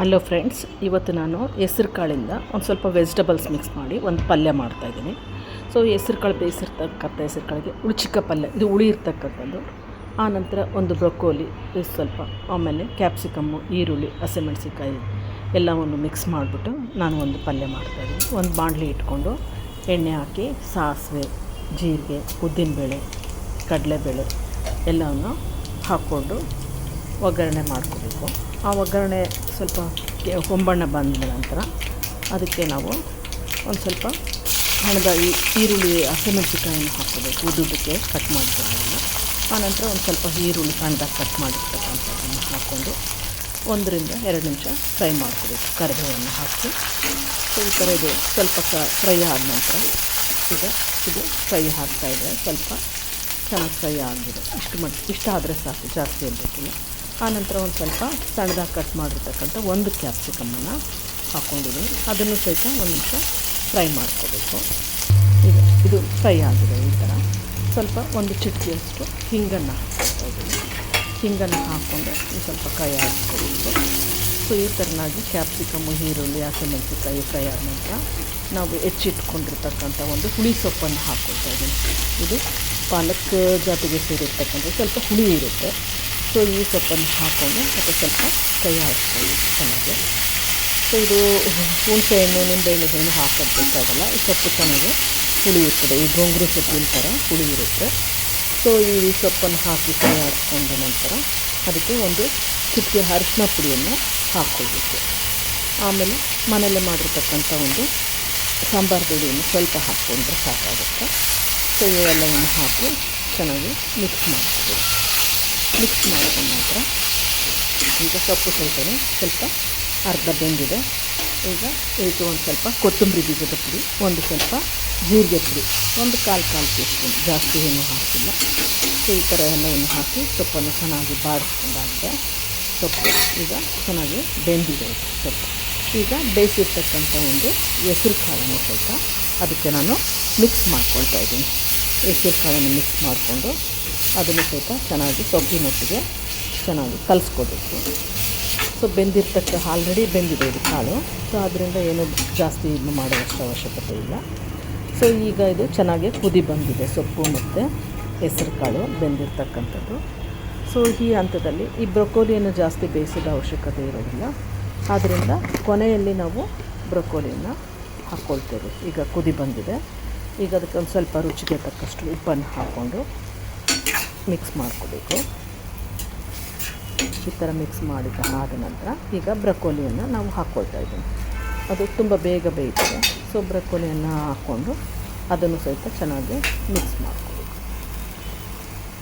Hello friends, ಇವತ್ತು ನಾನು ಹೆಸ್ರು ಕಾಳಿಂದ ಒಂದು ಸ್ವಲ್ಪ ವೆಜಿಟಬಲ್ಸ್ ಮಿಕ್ಸ್ ಮಾಡಿ ಒಂದು ಪಲ್ಯ ಮಾಡ್ತಾಯಿದ್ದೀನಿ ಸೊ ಹೆಸ್ರು ಕಾಳು ಬೇಯಿಸಿರ್ತಕ್ಕಂಥ ಹೆಸ್ರು ಕಾಳಿಗೆ ಚಿಕ್ಕ ಪಲ್ಯ, ಇದು ಉಳಿ ಇರ್ತಕ್ಕಂಥದ್ದು ಆನಂತರ ಒಂದು ಬ್ರೊಕೋಲಿ, ಇದು ಸ್ವಲ್ಪ ಆಮೇಲೆ ಕ್ಯಾಪ್ಸಿಕಮ್ಮು, ಈರುಳ್ಳಿ, ಹಸಿಮೆಣಸಿನ್ಕಾಯಿ ಎಲ್ಲವನ್ನು ಮಿಕ್ಸ್ ಮಾಡಿಬಿಟ್ಟು ನಾನು ಒಂದು ಪಲ್ಯ ಮಾಡ್ತಾಯಿದ್ದೀನಿ ಒಂದು ಬಾಣಲಿ ಇಟ್ಕೊಂಡು ಎಣ್ಣೆ ಹಾಕಿ ಸಾಸಿವೆ, ಜೀರಿಗೆ, ಉದ್ದಿನಬೇಳೆ, ಕಡಲೆಬೇಳೆ ಎಲ್ಲವನ್ನು ಹಾಕ್ಕೊಂಡು ಒಗ್ಗರಣೆ ಮಾಡ್ಕೋಬೇಕು. ಆ ಒಗ್ಗರಣೆ ಸ್ವಲ್ಪ ಕೊಂಬಣ್ಣ ಬಂದ ನಂತರ ಅದಕ್ಕೆ ನಾವು ಒಂದು ಸ್ವಲ್ಪ ಹಣದ ಈರುಳ್ಳಿ ಹಸಿಮೆಣಸಿಕಾಯನ್ನು ಹಾಕೋಬೇಕು ಉದ್ದುದಕ್ಕೆ ಕಟ್ ಮಾಡ್ಕೊಳ್ಳೋಣ ಆನಂತರ ಒಂದು ಸ್ವಲ್ಪ ಈರುಳ್ಳಿ ಸಣ್ಣದಾಗಿ ಕಟ್ ಮಾಡಿರ್ತಕ್ಕಂಥದ್ದನ್ನು ಹಾಕ್ಕೊಂಡು ಒಂದರಿಂದ ಎರಡು ನಿಮಿಷ ಫ್ರೈ ಮಾಡ್ಕೋಬೇಕು. ಕರಿಬೇವನ್ನು ಹಾಕಿ. ಈ ಥರ ಇದು ಸ್ವಲ್ಪ ಫ್ರೈ ಆದ ನಂತರ ಈಗ ಇದು ಫ್ರೈ ಆಗ್ತಾಯಿದೆ ಸ್ವಲ್ಪ ಚೆನ್ನಾಗಿ ಫ್ರೈ ಆಗಿದೆ ಇಷ್ಟು ಮಟ್ಟ ಇಷ್ಟ ಆದರೆ ಸಾಕು. ಜಾಸ್ತಿ ಇರಬೇಕಿಲ್ಲ. ಆನಂತರ ಒಂದು ಸ್ವಲ್ಪ ಸಣ್ಣದಾಗಿ ಕಟ್ ಮಾಡಿರ್ತಕ್ಕಂಥ ಒಂದು ಕ್ಯಾಪ್ಸಿಕಮ್ಮನ್ನು ಹಾಕ್ಕೊಂಡಿದ್ದೀನಿ. ಅದನ್ನು ಸಹಿತ ಒಂದು ನಿಮಿಷ ಫ್ರೈ ಮಾಡ್ಕೋಬೇಕು. ಇದು ಇದು ಫ್ರೈ ಆಗಿದೆ ಈ ಥರ. ಸ್ವಲ್ಪ ಒಂದು ಚಿಟಿಕೆಯಷ್ಟು ಹಿಂಗನ್ನು ಹಾಕ್ಕೊಳ್ತಾಯಿದ್ದೀನಿ ಹಿಂಗನ್ನು ಹಾಕ್ಕೊಂಡು ಸ್ವಲ್ಪ ಕೈ ಹಾಕ್ಕೋಬೇಕು ಸೊ, ಈ ಥರನಾಗಿ ಕ್ಯಾಪ್ಸಿಕಮ್ಮು, ಈರುಳ್ಳಿ, ಹಸಿಮೆಣಸಿನ್ಕಾಯಿ ಫ್ರೈ ಆದ ನಂತರ ನಾವು ಹೆಚ್ಚಿಟ್ಕೊಂಡಿರ್ತಕ್ಕಂಥ ಒಂದು ಹುಳಿ ಸೊಪ್ಪನ್ನು ಹಾಕ್ಕೊಳ್ತಾ ಇದ್ದೀನಿ. ಇದು ಪಾಲಕ್ ಜಾತಿಗೆ ಸೇರಿರ್ತಕ್ಕಂಥ ಸ್ವಲ್ಪ ಹುಳಿ ಇರುತ್ತೆ. ಸೊ, ಈ ಸೊಪ್ಪನ್ನು ಹಾಕ್ಕೊಂಡು ಮತ್ತು ಸ್ವಲ್ಪ ಕೈ ಹಾಕ್ಕೊಳ್ಳಿ ಚೆನ್ನಾಗಿ. ಸೊ, ಇದು ಹುಣಸೆಹಣ್ಣು ನಿಂಬೆಹಣ್ಣು ಏನು ಹಾಕೋದು ಬೇಕಾಗಲ್ಲ ಈ ಸೊಪ್ಪು ಚೆನ್ನಾಗಿ ಹುಳಿ ಇರ್ತದೆ ಈ ಗೊಂಗ್ರು ಸೊಪ್ಪಿನ ಥರ ಹುಳಿ ಇರುತ್ತೆ ಸೊ, ಈ ಸೊಪ್ಪನ್ನು ಹಾಕಿ ಕೈ ಹಾಕ್ಕೊಂಡ ನಂತರ ಅದಕ್ಕೆ ಒಂದು ಚಿಟಿಕೆ ಅರಿಶಿನ ಪುಡಿಯನ್ನು ಹಾಕ್ಕೊಳ್ಬೇಕು. ಆಮೇಲೆ ಮನೆಯಲ್ಲೇ ಮಾಡಿರ್ತಕ್ಕಂಥ ಒಂದು ಸಾಂಬಾರು ಪುಡಿಯನ್ನು ಸ್ವಲ್ಪ ಹಾಕ್ಕೊಂಡ್ರೆ ಸಾಕಾಗುತ್ತೆ. ಸೊ, ಇವೆಲ್ಲವನ್ನು ಹಾಕಿ ಚೆನ್ನಾಗಿ ಮಿಕ್ಸ್ ಮಾಡ್ಕೋಬೇಕು ಮಿಕ್ಸ್ ಮಾಡಿಕೊಂಡ ನಂತರ ಈಗ ಸೊಪ್ಪು ಸಹಿತನೇ ಸ್ವಲ್ಪ ಅರ್ಧ ಬೆಂದಿದೆ. ಈಗ ಇದಕ್ಕೆ ಒಂದು ಸ್ವಲ್ಪ ಕೊತ್ತಂಬರಿ ಬೀಜದ ಪುಡಿ, ಒಂದು ಸ್ವಲ್ಪ ಜೀರಿಗೆ ಪುಡಿ, ಒಂದು ಕಾಲು ಕಾಲು ಟೀ ಸ್ಪೂನ್ ಜಾಸ್ತಿ ಏನು ಹಾಕಿಲ್ಲ. ಸೊ, ಈ ಥರ ಎಲ್ಲವನ್ನು ಹಾಕಿ ಸೊಪ್ಪನ್ನು ಚೆನ್ನಾಗಿ ಬಾಡಿಸ್ಕೊಂಡಾಗಿದೆ ಸೊಪ್ಪು ಈಗ ಚೆನ್ನಾಗಿ ಬೆಂದಿದೆ ಸೊಪ್ಪು. ಈಗ ಬೇಯಿಸಿರ್ತಕ್ಕಂಥ ಒಂದು ಹೆಸ್ರು ಕಾಳನ್ನು ಸ್ವಲ್ಪ ಅದಕ್ಕೆ ನಾನು ಮಿಕ್ಸ್ ಮಾಡ್ಕೊಳ್ತಾ ಇದ್ದೀನಿ. ಹೆಸ್ರು ಕಾಳನ್ನು ಮಿಕ್ಸ್ ಮಾಡಿಕೊಂಡು ಅದನ್ನು ಸಹಿತ ಚೆನ್ನಾಗಿ ಸೊಪ್ಪಿನೊಟ್ಟಿಗೆ ಚೆನ್ನಾಗಿ ಕಲಿಸ್ಕೋಬೇಕು. ಸೊ ಬೆಂದಿರ್ತಕ್ಕ ಆಲ್ರೆಡಿ ಬೆಂದಿದೆ ಇದು ಕಾಳು. ಸೊ ಅದರಿಂದ ಏನು ಜಾಸ್ತಿ ಇದು ಮಾಡುವಷ್ಟು ಅವಶ್ಯಕತೆ ಇಲ್ಲ. ಸೊ ಈಗ ಇದು ಚೆನ್ನಾಗಿ ಕುದಿ ಬಂದಿದೆ ಸೊಪ್ಪು ಮತ್ತು ಹೆಸರು ಕಾಳು ಬೆಂದಿರ್ತಕ್ಕಂಥದ್ದು. ಸೊ ಈ ಹಂತದಲ್ಲಿ ಈ ಬ್ರೊಕೋಲಿಯನ್ನು ಜಾಸ್ತಿ ಬೇಯಿಸಿದ ಅವಶ್ಯಕತೆ ಇರೋದಿಲ್ಲ. ಆದ್ದರಿಂದ ಕೊನೆಯಲ್ಲಿ ನಾವು ಬ್ರೊಕೋಲಿಯನ್ನು ಹಾಕ್ಕೊಳ್ತೇವೆ ಈಗ ಕುದಿ ಬಂದಿದೆ. ಈಗ ಅದಕ್ಕೆ ಒಂದು ಸ್ವಲ್ಪ ರುಚಿಗೆ ತಕ್ಕಷ್ಟು ಉಪ್ಪನ್ನು ಹಾಕ್ಕೊಂಡು ಮಿಕ್ಸ್ ಮಾಡ್ಕೋಬೇಕು. ಈ ಥರ ಮಿಕ್ಸ್ ಮಾಡಿದ ಆದ ನಂತರ ಈಗ ಬ್ರಕೋಲಿಯನ್ನು ನಾವು ಹಾಕ್ಕೊಳ್ತಾ ಇದ್ದೀವಿ. ಅದು ತುಂಬ ಬೇಗ ಬೇಯ್ತದೆ. ಸೊ ಬ್ರಕೋಲಿಯನ್ನು ಹಾಕ್ಕೊಂಡು ಅದನ್ನು ಸಹಿತ ಚೆನ್ನಾಗಿ ಮಿಕ್ಸ್ ಮಾಡ್ಕೋಬೇಕು.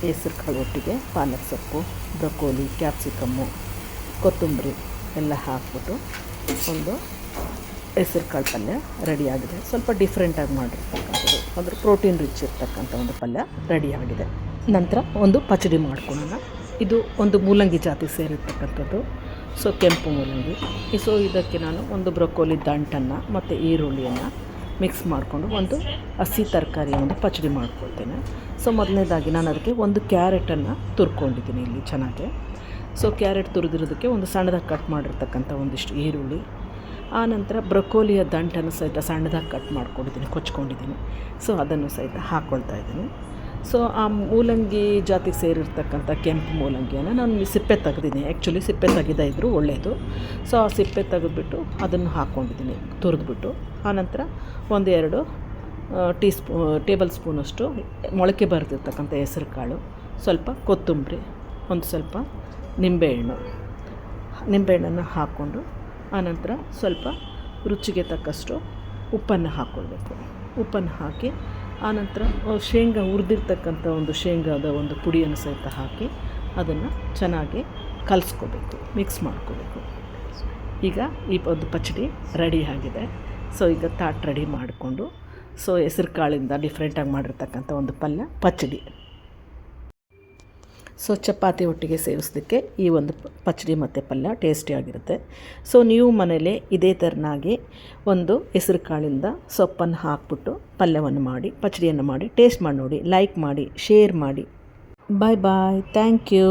ಹೆಸ್ರು ಕಾಳು ಒಟ್ಟಿಗೆ ಪಾಲಕ್ ಸೊಪ್ಪು, ಬ್ರಕೋಲಿ, ಕ್ಯಾಪ್ಸಿಕಮ್ಮು, ಕೊತ್ತಂಬರಿ ಎಲ್ಲ ಹಾಕ್ಬಿಟ್ಟು ಒಂದು ಹೆಸ್ರು ಕಾಳು ಪಲ್ಯ ರೆಡಿಯಾಗಿದೆ ಸ್ವಲ್ಪ ಡಿಫ್ರೆಂಟಾಗಿ ಮಾಡಿರ್ತಕ್ಕಂಥದ್ದು. ಅಂದರೆ ಪ್ರೋಟೀನ್ ರಿಚ್ ಇರ್ತಕ್ಕಂಥ ಒಂದು ಪಲ್ಯ ರೆಡಿಯಾಗಿದೆ ನಂತರ ಒಂದು ಪಚಡಿ ಮಾಡ್ಕೊಳ್ಳೋಣ. ಇದು ಒಂದು ಮೂಲಂಗಿ ಜಾತಿ ಸೇರಿರ್ತಕ್ಕಂಥದ್ದು. ಸೊ, ಕೆಂಪು ಮೂಲಂಗಿ. ಸೊ, ಇದಕ್ಕೆ ನಾನು ಒಂದು ಬ್ರೊಕೋಲಿ ದಂಟನ್ನು ಮತ್ತು ಈರುಳ್ಳಿಯನ್ನು ಮಿಕ್ಸ್ ಮಾಡಿಕೊಂಡು ಒಂದು ಹಸಿ ತರಕಾರಿ ಒಂದು ಪಚಡಿ ಮಾಡ್ಕೊಳ್ತೇನೆ. ಸೊ, ಮೊದಲನೇದಾಗಿ ನಾನು ಅದಕ್ಕೆ ಒಂದು ಕ್ಯಾರೆಟನ್ನು ತುರ್ಕೊಂಡಿದ್ದೀನಿ ಇಲ್ಲಿ ಚೆನ್ನಾಗಿ. ಸೊ, ಕ್ಯಾರೆಟ್ ತುರಿದಿರೋದಕ್ಕೆ ಒಂದು ಸಣ್ಣದಾಗಿ ಕಟ್ ಮಾಡಿರ್ತಕ್ಕಂಥ ಒಂದಿಷ್ಟು ಈರುಳ್ಳಿ. ಆನಂತರ ಬ್ರೊಕೋಲಿಯ ದಂಟನ್ನು ಸಹಿತ ಸಣ್ಣದಾಗಿ ಕಟ್ ಮಾಡ್ಕೊಂಡಿದ್ದೀನಿ, ಕೊಚ್ಕೊಂಡಿದ್ದೀನಿ. ಸೊ, ಅದನ್ನು ಸಹಿತ ಹಾಕ್ಕೊಳ್ತಾ ಇದ್ದೀನಿ. ಸೊ ಆ ಮೂಲಂಗಿ ಜಾತಿಗೆ ಸೇರಿರ್ತಕ್ಕಂಥ ಕೆಂಪು ಮೂಲಂಗಿಯನ್ನು ನಾನು ಸಿಪ್ಪೆ ತೆಗೆದಿನಿ ಆ್ಯಕ್ಚುಲಿ ಸಿಪ್ಪೆ ತೆಗೆದ ಇದ್ದರೂ ಒಳ್ಳೆಯದು ಸೊ ಆ ಸಿಪ್ಪೆ ತೆಗೆದ್ಬಿಟ್ಟು ಅದನ್ನು ಹಾಕ್ಕೊಂಡಿದ್ದೀನಿ ತುರಿದ್ಬಿಟ್ಟು. ಆನಂತರ ಒಂದು ಎರಡು ಟೀ ಸ್ಪೂ, ಟೇಬಲ್ ಸ್ಪೂನಷ್ಟು ಮೊಳಕೆ ಬರೆದಿರ್ತಕ್ಕಂಥ ಹೆಸರು ಕಾಳು ಸ್ವಲ್ಪ ಕೊತ್ತಂಬರಿ, ಒಂದು ಸ್ವಲ್ಪ ನಿಂಬೆಹಣ್ಣು. ನಿಂಬೆಹಣ್ಣನ್ನು ಹಾಕ್ಕೊಂಡು ಆನಂತರ ಸ್ವಲ್ಪ ರುಚಿಗೆ ತಕ್ಕಷ್ಟು ಉಪ್ಪನ್ನು ಹಾಕ್ಕೊಳ್ಬೇಕು. ಉಪ್ಪನ್ನು ಹಾಕಿ ಆನಂತರ ಶೇಂಗಾ ಹುರಿದಿರ್ತಕ್ಕಂಥ ಒಂದು ಶೇಂಗಾದ ಒಂದು ಪುಡಿಯನ್ನು ಸಹಿತ ಹಾಕಿ ಅದನ್ನು ಚೆನ್ನಾಗಿ ಕಲಿಸ್ಕೋಬೇಕು ಮಿಕ್ಸ್ ಮಾಡ್ಕೋಬೇಕು. ಈಗ ಈ ಒಂದು ಪಚಡಿ ರೆಡಿ ಆಗಿದೆ. ಸೊ ಈಗ ತಾಟ್ ರೆಡಿ ಮಾಡಿಕೊಂಡು ಸೊ ಹೆಸ್ರು ಕಾಳಿಂದ ಡಿಫ್ರೆಂಟಾಗಿ ಮಾಡಿರ್ತಕ್ಕಂಥ ಒಂದು ಪಲ್ಯ, ಪಚಡಿ. ಸೊ ಚಪಾತಿ ಒಟ್ಟಿಗೆ ಸೇವಿಸೋದಕ್ಕೆ ಈ ಒಂದು ಪಚಡಿ ಮತ್ತು ಪಲ್ಯ ಟೇಸ್ಟಿಯಾಗಿರುತ್ತೆ ಸೊ ನೀವು ಮನೇಲಿ ಇದೇ ಥರನಾಗಿ ಒಂದು ಹೆಸರು ಕಾಳಿಂದ ಸೊಪ್ಪನ್ನು ಹಾಕ್ಬಿಟ್ಟು ಪಲ್ಯವನ್ನು ಮಾಡಿ, ಪಚಡಿಯನ್ನು ಮಾಡಿ ಟೇಸ್ಟ್ ಮಾಡಿ ನೋಡಿ ಲೈಕ್ ಮಾಡಿ ಶೇರ್ ಮಾಡಿ. ಬಾಯ್ ಬಾಯ್ ಥ್ಯಾಂಕ್ ಯು